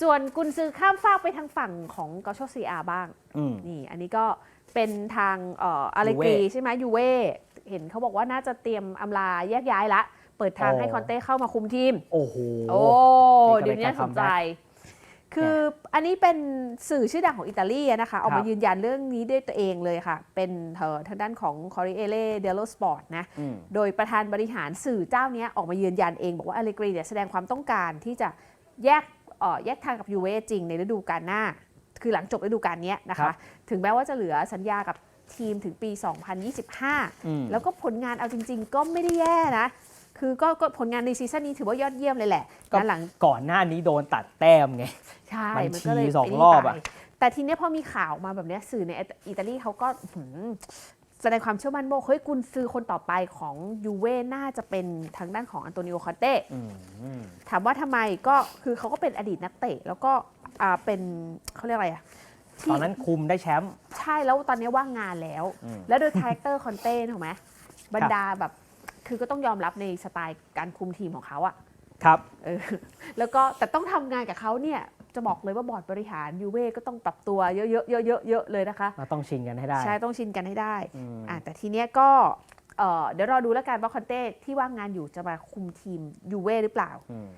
ส่วนกุนซือข้ามฟากไปทางฝั่งของกอชโชซีอาบ้าง อืม นี่ อันนี้ก็เป็นทางเอ่ออาเลกรี Juve ใช่ไหมยูเว่เห็นเขาบอกว่าน่าจะเตรียมอำลาแยกย้ายละ เปิดทางโอ้ให้คอนเต้เข้ามาคุมทีม โอ้โห โอ้นี่ก็เดี๋ยวนี้เป็นการน่าสนใจ comeback คืออันนี้เป็นสื่อชื่อดังของอิตาลีนะคะ ออกครัมาบยืนยันเรื่องนี้ด้วยตัวเองเลยค่ะ เป็นเอ่อทางด้านของ Corriere dello Sport นะ อืม โดยประธานบริหารสื่อเจ้าเนี้ยออกมายืนยันเอง บอกว่าอเลกรีเนี่ยแสดงความต้องการที่จะแยกเอ่อ แยกทางกับยูเว่จริงในฤดูกาลหน้า คือหลังจบฤดูกาลเนี้ยนะครัคะบถึงแม้ว่าจะเหลือสัญญากับทีมถึงปี 2025อืมแล้วก็ผลงานเอาจริง ๆ ก็ไม่ได้แย่นะ คือก็ก็ผลงานในซีซั่นนี้ถือว่ายอดเยี่ยมเลยแหละก็นะหลังก่อนหน้านี้โดนตัดแต้มไง ใช่บัญมันก็เลยชีสองไนี่รอบอะไปแต่ทีเนี้ยพอมีข่าวมาแบบเนี้ยสื่อในอิตาลีเขาก็หืม แสดงความเชื่อมั่นว่าเฮ้ยกุนซือคนต่อไปของยูเว่น่าจะเป็นทางด้านของอันโตนิโอคอนเต้อืมอืมถามว่าทำไมก็คือเขาก็เป็นอดีตนักเตะ แล้วก็อ่าเป็นเขาเรียกอะไรอะตที่อนนั้นคุมได้แชมป์ ใช่แล้วตอนนี้ว่างงานแล้ว อืม แล้วโดยคาแรคเตอร์คอนเต้ถูกไหมบรรดาแบบคือก็ต้องยอมรับในสไตล์การคุมทีมของเขาอะ ครับ เออแล้วก็แต่ต้องทำงานกับเขาเนี่ย จะบอกเลยว่าบอร์ดบริหารยูเว่ก็ต้องปรับตัวเยอะๆเยอะๆเยอะๆเลยนะคะเราต้องชิงกันให้ได้ ใช่ต้องชินกันให้ได้อืมอะแต่ทีเนี้ยก็เอ่อเดี๋ยวรอดูแล้วกันว่าคอนเต้ที่ว่างงานอยู่จะมาคุมทีมยูเว่หรือเปล่าอืม